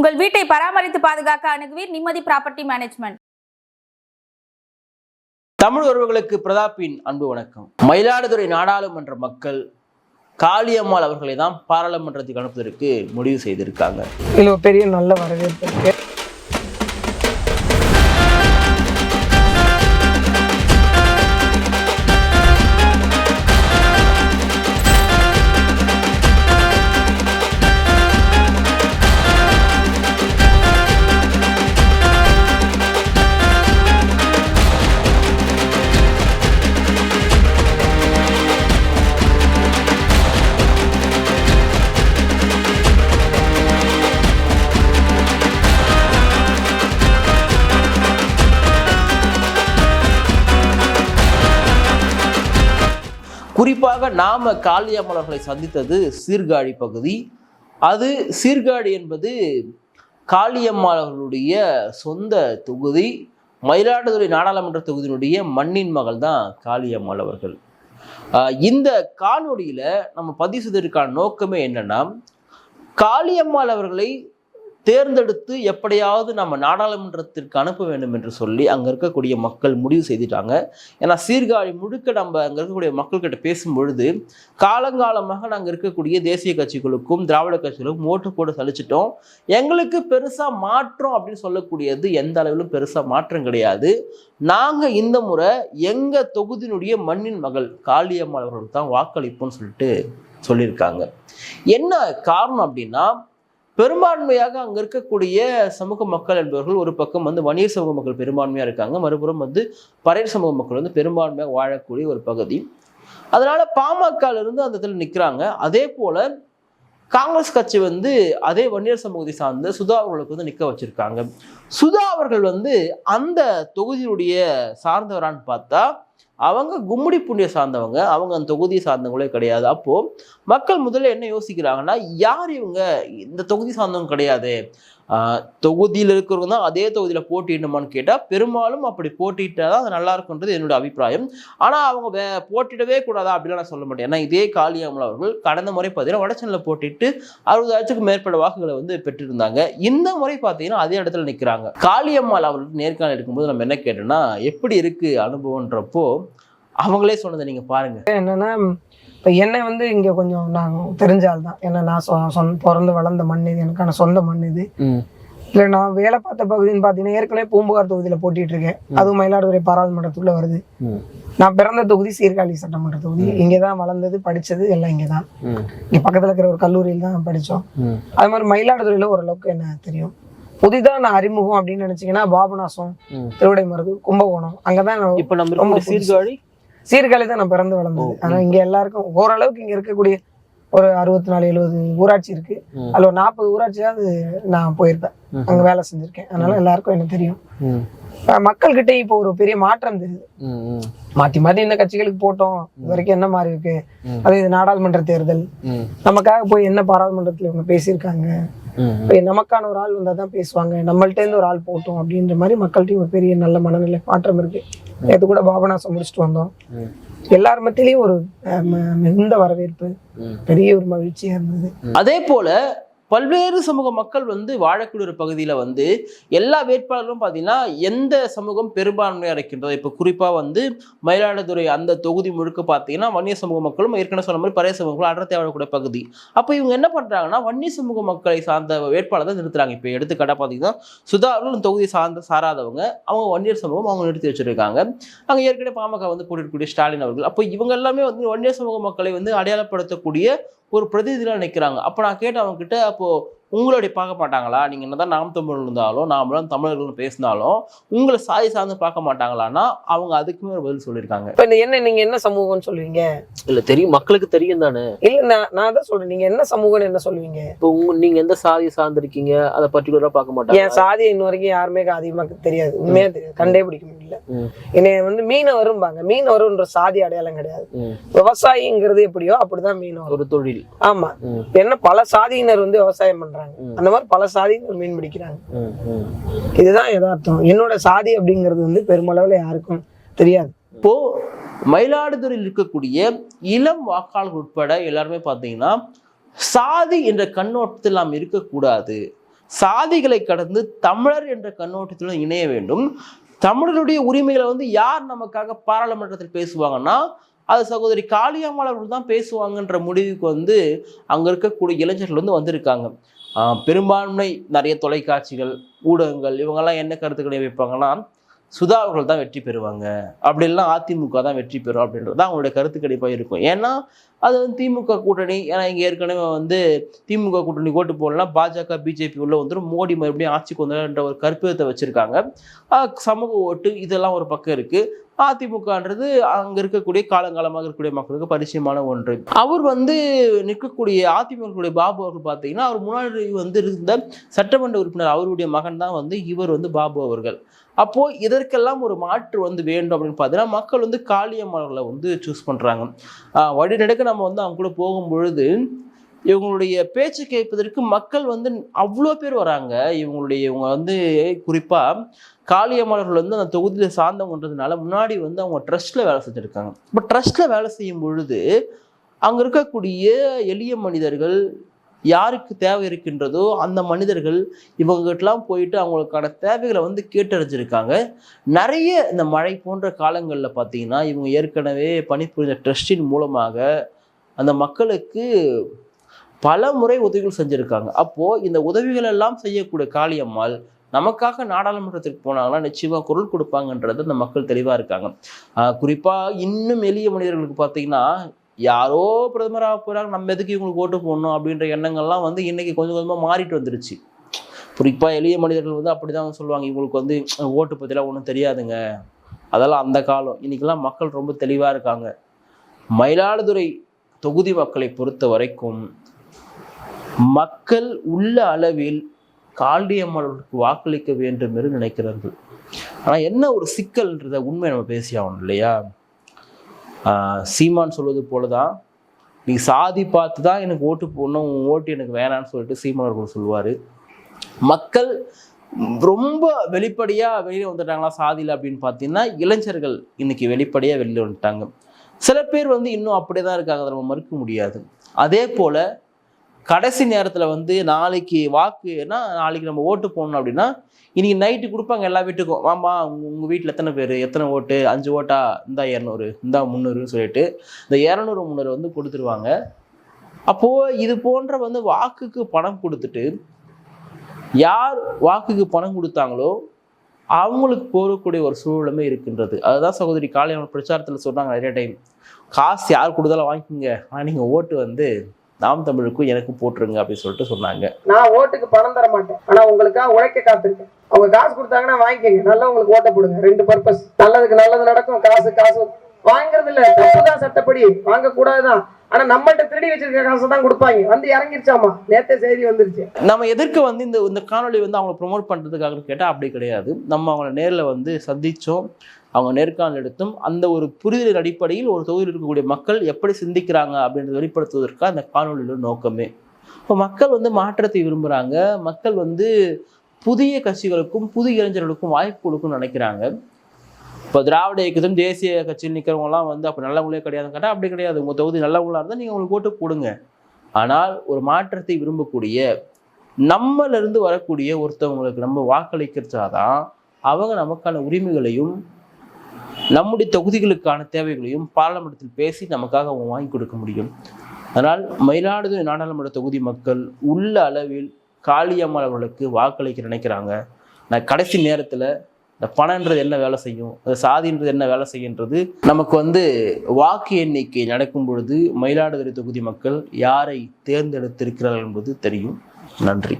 உங்கள் வீட்டை பராமரித்து பாதுகாக்க அணுகுவீர் நிம்மதி ப்ராப்பர்ட்டி மேனேஜ்மெண்ட். தமிழ் உறவுகளுக்கு பிரதாப்பின் அன்பு வணக்கம். மயிலாடுதுறை நாடாளுமன்ற மக்கள் காளியம்மாள் அவர்களை தான் பாராளுமன்றத்துக்கு அனுப்புவதற்கு முடிவு செய்திருக்காங்க. இதில் பெரிய நல்ல வரவேற்பு குறிப்பாக நாம காளியம்மலர்களை சந்தித்தது சீர்காழி பகுதி. அது சீர்காழி என்பது காளியம்மாள் அவர்களுடைய சொந்த தொகுதி. மயிலாடுதுறை நாடாளுமன்ற தொகுதியினுடைய மண்ணின் மகள் தான் காளியம்மாள் அவர்கள். இந்த காணொலியில் நம்ம பதிவு செய்ததற்கான நோக்கமே என்னன்னா காளியம்மாள் அவர்களை தேர்ந்தெடுத்து எப்படியாவது நம்ம நாடாளுமன்றத்திற்கு அனுப்ப வேண்டும் என்று சொல்லி அங்கே இருக்கக்கூடிய மக்கள் முடிவு செய்துட்டாங்க. ஏன்னா சீர்காழி முழுக்க நம்ம அங்கே இருக்கக்கூடிய மக்கள்கிட்ட பேசும் பொழுது காலங்காலமாக நாங்கள் இருக்கக்கூடிய தேசிய கட்சிகளுக்கும் திராவிட கட்சிகளுக்கும் ஓட்டு போட்டு சலிச்சிட்டோம். எங்களுக்கு பெருசாக மாற்றம் அப்படின்னு சொல்லக்கூடியது எந்த அளவிலும் பெருசாக மாற்றம் கிடையாது. நாங்கள் இந்த முறை எங்கள் தொகுதியினுடைய மண்ணின் மகள் காளியம்மாள் அவர்களுக்கு தான் வாக்களிப்போம்னு சொல்லிட்டு சொல்லியிருக்காங்க. என்ன காரணம் அப்படின்னா பெரும்பான்மையாக அங்கே இருக்கக்கூடிய சமூக மக்கள் என்பவர்கள் ஒரு பக்கம் வந்து வணிகர் சமூக மக்கள் பெரும்பான்மையாக இருக்காங்க மறுபுறம் வந்து பறையர் சமூக மக்கள் வந்து பெரும்பான்மையாக வாழக்கூடிய ஒரு பகுதி. அதனால பாமகலிருந்து அந்த இடத்துல நிற்கிறாங்க அதே போல காங்கிரஸ் கட்சி வந்து அதே வன்னியர் சமூகத்தை சார்ந்த சுதா அவர்களுக்கு வந்து நிற்க வச்சிருக்காங்க. சுதா அவர்கள் வந்து அந்த தொகுதியுடைய சார்ந்தவரான்னு பார்த்தா அவங்க கும்முடி புண்ணிய சார்ந்தவங்க அவங்க அந்த தொகுதியை சார்ந்தவங்களே கிடையாது. அப்போது மக்கள் முதல்ல என்ன யோசிக்கிறாங்கன்னா யார் இவங்க? இந்த தொகுதி சார்ந்தவங்க கிடையாது. தொகுதியில் இருக்கிறவங்க தான் அதே தொகுதியில் போட்டிடணுமான்னு கேட்டால் பெரும்பாலும் அப்படி போட்டிட்டா தான் அது நல்லா இருக்குன்றது என்னோட அபிப்பிராயம். ஆனால் அவங்க வே போட்டிடவே கூடாதா அப்படிலாம் நான் சொல்ல மாட்டேன். ஏன்னா இதே காளியாமல் அவர்கள் கடந்த முறை பார்த்தீங்கன்னா வடச்சனில் போட்டிட்டு அறுபதாயிரத்துக்கும் மேற்பட்ட வாக்குகளை வந்து பெற்றிருந்தாங்க. இந்த முறை பார்த்தீங்கன்னா அதே இடத்துல நிற்கிறாங்க காளியம்மாள் அவர்களுக்கு நேர்காணல் எடுக்கும்போது நம்ம என்ன கேட்டோம்னா எப்படி இருக்குது அனுபவன்றப்போ அவங்களே சொன்னதை நீங்க பாருங்க. என்னன்னா இப்போ என்னை வந்து இங்கே கொஞ்சம் நான் தெரிஞ்ச ஆள் தான். ஏன்னா நான் சொ சொந்த பிறந்து வளர்ந்த மண் இது எனக்கான சொந்த மண் இது. இல்லை நான் வேலை பார்த்த பகுதின்னு பார்த்தீங்கன்னா ஏற்கனவே பூம்புகார் தொகுதியில் போட்டிட்டு இருக்கேன். அதுவும் மயிலாடுதுறை பாராளுமன்றத்துக்குள்ள வருது. நான் பிறந்த தொகுதி சீர்காழி சட்டமன்ற தொகுதி. இங்கே தான் வளர்ந்தது படித்தது எல்லாம் இங்கே தான். இங்கே பக்கத்தில் இருக்கிற ஒரு கல்லூரியில் தான் படித்தோம். அது மாதிரி மயிலாடுதுறையில் ஓரளவுக்கு என்ன தெரியும். புதிதாக நான் அறிமுகம் அப்படின்னு நினச்சிங்கன்னா பாபநாசம் திருவிடை மருது கும்பகோணம் அங்கே தான் நான் இப்ப நம்ம ரொம்ப சீர்காழி? சீர்காழி தான் நான் பிறந்து வளர்ந்தது. ஆனா இங்க எல்லாருக்கும் ஓரளவுக்கு இங்க இருக்கக்கூடிய ஒரு அறுபத்தி நாலு எழுபது ஊராட்சி இருக்கு. அதுல ஒரு நாற்பது ஊராட்சியாவது நான் போயிருப்பேன். அங்க வேலை செஞ்சிருக்கேன். அதனால எல்லாருக்கும் எனக்கு தெரியும். அஹ் மக்கள்கிட்ட இப்போ ஒரு பெரிய மாற்றம் தெரியுது. மாத்தி மாத்தி இந்த கட்சிகளுக்கு போட்டோம். இது வரைக்கும் என்ன மாதிரி இருக்கு. அது இது நாடாளுமன்ற தேர்தல். நமக்காக போய் என்ன பாராளுமன்றத்துல இவங்க பேசியிருக்காங்க? நமக்கான ஒரு ஆள் வந்தா தான் பேசுவாங்க. நம்மள்ட்ட இருந்து ஒரு ஆள் போட்டோம் அப்படின்ற மாதிரி மக்கள்கிட்டயும் ஒரு பெரிய நல்ல மனநிலை மாற்றம் இருக்கு. நேற்று கூட பாபநாசம் முடிச்சுட்டு வந்தோம். எல்லார் மத்தியிலையும் ஒரு மிகுந்த வரவேற்பு பெரிய ஒரு மகிழ்ச்சியா இருந்தது. அதே போல பல்வேறு சமூக மக்கள் வந்து வாழக்கூடிய ஒரு வந்து எல்லா வேட்பாளர்களும் பார்த்தீங்கன்னா எந்த சமூகம் பெரும்பான்மையாக இருக்கின்றது இப்போ குறிப்பாக வந்து மயிலாடுதுறை அந்த தொகுதி முழுக்க பார்த்தீங்கன்னா வன்னிய சமூக மக்களும் ஏற்கனவே சொன்ன மாதிரி பழைய சமூகம் அடர்த்தி வாழக்கூடிய பகுதி. அப்போ இவங்க என்ன பண்ணுறாங்கன்னா வன்னிய சமூக மக்களை சார்ந்த வேட்பாளர் தான் நிறுத்துறாங்க. இப்போ எடுத்துக்காட்டாக பார்த்தீங்கன்னா சுதாரும் தொகுதி சார்ந்த சாராதவங்க அவங்க வன்னியர் சமூகம் அவங்க நிறுத்தி வச்சிருக்காங்க. அங்கே ஏற்கனவே பாமக வந்து போட்டிருக்கக்கூடிய ஸ்டாலின் அவர்கள். அப்போ இவங்க எல்லாமே வந்து வன்னியர் சமூக மக்களை வந்து அடையாளப்படுத்தக்கூடிய ஒரு பிரதிநிதிகளாக நிற்கிறாங்க அப்போ நான் கேட்டேன் அவங்ககிட்ட அப்போது உங்களுடைய பார்க்க மாட்டாங்களா? நீங்கள் என்னதான் நாம் தமிழ் இருந்தாலும் நாமளும் தமிழர்கள் பேசினாலும் உங்களை சாதி சார்ந்து பார்க்க மாட்டாங்களான்னா அவங்க அதுக்குமே ஒரு பதில் சொல்லியிருக்காங்க. இப்ப என்ன நீங்க என்ன சமூகம்னு சொல்லுவீங்க? இல்ல தெரியும். மக்களுக்கு தெரியும் தானே? இல்ல நான் நான் தான் சொல்றேன். நீங்க என்ன சமூகம்னு என்ன சொல்லுவீங்க? இப்போ உங்க நீங்க எந்த சாதியை சார்ந்திருக்கீங்க? அதை பர்டிகுலரா பார்க்க என் மாட்டாங்க சாதியை இன்ன வரைக்கும் யாருமே அதிகமா தெரியாது. உண்மையா தெரியாது. கண்டே பிடிக்க முடியல. ம். என்னைய வந்து மீனவரும்பாங்க. மீனவருன்ற சாதி அடையாளம் கிடையாது. விவசாயிங்கிறது எப்படியோ அப்படிதான் மீனவர். ஒரு தொழில். ஆமா. என்ன பல சாதியினர் வந்து விவசாயம் பண்றாங்க. ம். அந்த மாதிரி பல சாதியினர் மீன் பிடிக்கிறாங்க. இதுதான் யதார்த்தம். என்னோட சாதி அப்படிங்கிறது வந்து பெருமளவுல யாருக்கும் தெரியாது. இப்போ மயிலாடுதுறையில் இருக்கக்கூடிய இளம் வாக்காளர்கள் உட்பட எல்லாருமே பார்த்தீங்கன்னா சாதி என்ற கண்ணோட்டத்தில் நாம் இருக்கக்கூடாது. சாதிகளை கடந்து தமிழர் என்ற கண்ணோட்டத்தில் இணைய வேண்டும். தமிழருடைய உரிமைகளை வந்து யார் நமக்காக பாராளுமன்றத்தில் பேசுவாங்கன்னா அது சகோதரி காளியம்மாள் அவர்கள் தான் பேசுவாங்கன்ற முடிவுக்கு வந்து அங்கே இருக்கக்கூடிய இளைஞர்கள் வந்து வந்திருக்காங்க. பெரும்பான்மை நிறைய தொலைக்காட்சிகள் ஊடகங்கள் இவங்கெல்லாம் என்ன கருத்துக்களை வைப்பாங்கன்னா சுதா அவர்கள் தான் வெற்றி பெறுவாங்க. அப்படி இல்லைனா அதிமுக தான் வெற்றி பெறும் அப்படின்றது தான் அவங்களுடைய கருத்து கணிப்பாக இருக்கும். ஏன்னா அது வந்து திமுக கூட்டணி ஏன்னா இங்கே ஏற்கனவே வந்து திமுக கூட்டணி ஓட்டு போடலாம் பாஜக பிஜேபி உள்ள வந்துடும் மோடி மறுபடியும் ஆட்சிக்கு வந்துன்ற ஒரு கற்பிதத்தை வச்சுருக்காங்க. சமூக ஓட்டு இதெல்லாம் ஒரு பக்கம் இருக்குது அதிமுகன்றது அங்கே இருக்கக்கூடிய காலங்காலமாக இருக்கக்கூடிய மக்களுக்கு பரிச்சயமான ஒன்று. அவர் வந்து நிற்கக்கூடிய அதிமுகவுடைய பாபு அவர்கள் பார்த்தீங்கன்னா அவர் முன்னாடி வந்து இருந்த சட்டமன்ற உறுப்பினர் அவருடைய மகன் தான் வந்து இவர் வந்து பாபு அவர்கள். அப்போ இதற்கெல்லாம் ஒரு மாற்று வந்து வேண்டும் அப்படின்னு பார்த்தீங்கன்னா மக்கள் வந்து காளியம்மர்களை வந்து சூஸ் பண்ணுறாங்க வழிநடக்க வழிநடுக்க நம்ம வந்து அவங்க கூட போகும் பொழுது இவங்களுடைய பேச்சு கேட்பதற்கு மக்கள் வந்து அவ்வளோ பேர் வராங்க. இவங்களுடைய இவங்க வந்து குறிப்பாக காளியம்மலர்கள் வந்து அந்த தொகுதியில் சார்ந்தவங்கன்றதுனால முன்னாடி வந்து அவங்க ட்ரஸ்ட்டில் வேலை செஞ்சுருக்காங்க. இப்போ ட்ரஸ்ட்டில் வேலை செய்யும் பொழுது அங்கே இருக்கக்கூடிய எளிய மனிதர்கள் யாருக்கு தேவை இருக்கின்றதோ அந்த மனிதர்கள் இவங்ககிட்டலாம் போயிட்டு அவங்களுக்கான தேவைகளை வந்து கேட்டறிஞ்சிருக்காங்க. நிறைய இந்த மழை போன்ற காலங்களில் பார்த்தீங்கன்னா இவங்க ஏற்கனவே பணிபுரிந்த ட்ரஸ்டின் மூலமாக அந்த மக்களுக்கு பல முறை உதவிகள் செஞ்சுருக்காங்க. அப்போது இந்த உதவிகள் எல்லாம் செய்யக்கூடிய காளியம்மாள் நமக்காக நாடாளுமன்றத்திற்கு போனாங்கன்னா நிச்சயமாக குரல் கொடுப்பாங்கன்றது அந்த மக்கள் தெளிவாக இருக்காங்க. குறிப்பாக இன்னும் எளிய மனிதர்களுக்கு பார்த்தீங்கன்னா யாரோ பிரதமராக போகிறாங்க நம்ம எதுக்கு இவங்களுக்கு ஓட்டு போடணும் அப்படின்ற எண்ணங்கள்லாம் வந்து இன்றைக்கி கொஞ்சம் கொஞ்சமாக மாறிட்டு வந்துருச்சு. குறிப்பாக எளிய மனிதர்கள் வந்து அப்படிதான் சொல்லுவாங்க இவங்களுக்கு வந்து ஓட்டு பற்றிலாம் ஒன்றும் தெரியாதுங்க. அதெல்லாம் அந்த காலம். இன்றைக்கெல்லாம் மக்கள் ரொம்ப தெளிவாக இருக்காங்க. மயிலாடுதுறை தொகுதி மக்களை பொறுத்த வரைக்கும் மக்கள் உள்ள அளவில் கால்டியம்மனுக்கு வாக்களிக்க வேண்டும் என்று நினைக்கிறார்கள். ஆனால் என்ன ஒரு சிக்கல்ன்றத உண்மை நம்ம பேசி ஆகணும் இல்லையா? சீமான் சொல்வது போல தான் நீ சாதி பார்த்து தான் எனக்கு ஓட்டு போடணும் உன் ஓட்டு எனக்கு வேணான்னு சொல்லிட்டு சீமான் அவர்கள் சொல்லுவார் மக்கள் ரொம்ப வெளிப்படையாக வெளியில் வந்துட்டாங்களா சாதியில் அப்படின்னு பார்த்தீங்கன்னா இளைஞர்கள் இன்னைக்கு வெளிப்படையாக வெளியில் வந்துட்டாங்க. சில பேர் வந்து இன்னும் அப்படியே தான் இருக்காங்க அதை நம்ம மறுக்க முடியாது. அதே போல் கடைசி நேரத்தில் வந்து நாளைக்கு வாக்குனா நாளைக்கு நம்ம ஓட்டு போடணும் அப்படின்னா இன்னைக்கு நைட்டு கொடுப்பாங்க எல்லா வீட்டுக்கும். ஆமா உங்கள் வீட்டில் எத்தனை பேர்? எத்தனை ஓட்டு? அஞ்சு ஓட்டா? இந்தா இரநூறு இந்தா முந்நூறுன்னு சொல்லிட்டு இந்த இரநூறு முந்நூறு வந்து கொடுத்துருவாங்க. அப்போது இது போன்ற வந்து வாக்குக்கு பணம் கொடுத்துட்டு யார் வாக்குக்கு பணம் கொடுத்தாங்களோ அவங்களுக்கு போகக்கூடிய ஒரு சூழலுமே இருக்கின்றது. அதுதான் சகோதரி காலையில் பிரச்சாரத்தில் சொன்னாங்க நிறைய டைம் காசு யார் கொடுத்தாலும் வாங்கிக்கோங்க. ஆனால் நீங்கள் ஓட்டு வந்து நாம் தமிழுக்கும் எனக்கும் போட்டுருங்க அப்படின்னு சொல்லிட்டு சொன்னாங்க. நான் ஓட்டுக்கு பணம் தர மாட்டேன். ஆனா உங்களுக்காக உழைக்க காத்திருக்கேன். அவங்க காசு கொடுத்தாங்கன்னா வாங்கிக்கங்க. நல்லா உங்களுக்கு ஓட்ட போடுங்க. ரெண்டு பர்பஸ் நல்லதுக்கு நல்லது நடக்கும். காசு காசு. வாங்குறது இல்ல. தப்புதான் சட்டப்படி. வாங்க கூடாதுதான் ஆனா நம்மகிட்ட திருடி வச்சிருக்க காசை தான் கொடுப்பாங்க. வந்து இறங்கிருச்சாமா? நேத்தே செய்தி வந்துருச்சு. நம்ம எதற்கு வந்து இந்த இந்த காணொளி வந்து அவங்களை ப்ரொமோட் பண்ணுறதுக்காக கேட்டால் அப்படி கிடையாது. நம்ம அவங்கள நேரில் வந்து சந்தித்தோம் அவங்க நேர்காணல் எடுத்தும் அந்த ஒரு புரிதலின் அடிப்படையில் ஒரு தொகுதியில் இருக்கக்கூடிய மக்கள் எப்படி சிந்திக்கிறாங்க அப்படின்றத வெளிப்படுத்துவதற்கு அந்த காணொலியில் நோக்கமே. இப்போ மக்கள் வந்து மாற்றத்தை விரும்புகிறாங்க மக்கள் வந்து புதிய கட்சிகளுக்கும் புதிய இளைஞர்களுக்கும் வாய்ப்பு கொடுக்கும்னு நினைக்கிறாங்க. இப்போ திராவிட இயக்கத்தும் தேசிய கட்சியில் நிற்கிறவங்கலாம் வந்து அப்போ நல்லவங்களே கிடையாதுன்னு கேட்டால் அப்படி கிடையாது. உங்கள் தொகுதி நல்லவங்களாக இருந்தால் நீங்கள் உங்களுக்கு ஓட்டு கொடுங்க. ஆனால் ஒரு மாற்றத்தை விரும்பக்கூடிய நம்மளிருந்து வரக்கூடிய ஒருத்தவங்களுக்கு நம்ம வாக்களிக்கிறதாதான் அவங்க நமக்கான உரிமைகளையும் நம்முடைய தொகுதிகளுக்கான தேவைகளையும் பாராளுமன்றத்தில் பேசி நமக்காக அவங்க வாங்கி கொடுக்க முடியும். அதனால் மயிலாடுதுறை நாடாளுமன்ற தொகுதி மக்கள் உள்ள அளவில் காளியம்மாள் அவர்களுக்கு வாக்களிக்க நினைக்கிறாங்க. நான் கடைசி நேரத்தில் இந்த பணன்றது என்ன வேலை செய்யும் அந்த சாதின்றது என்ன வேலை செய்யுன்றது நமக்கு வந்து வாக்கு எண்ணிக்கை நடக்கும் பொழுது மயிலாடுதுறை தொகுதி மக்கள் யாரை தேர்ந்தெடுத்திருக்கிறார்கள் என்பது தெரியும். நன்றி.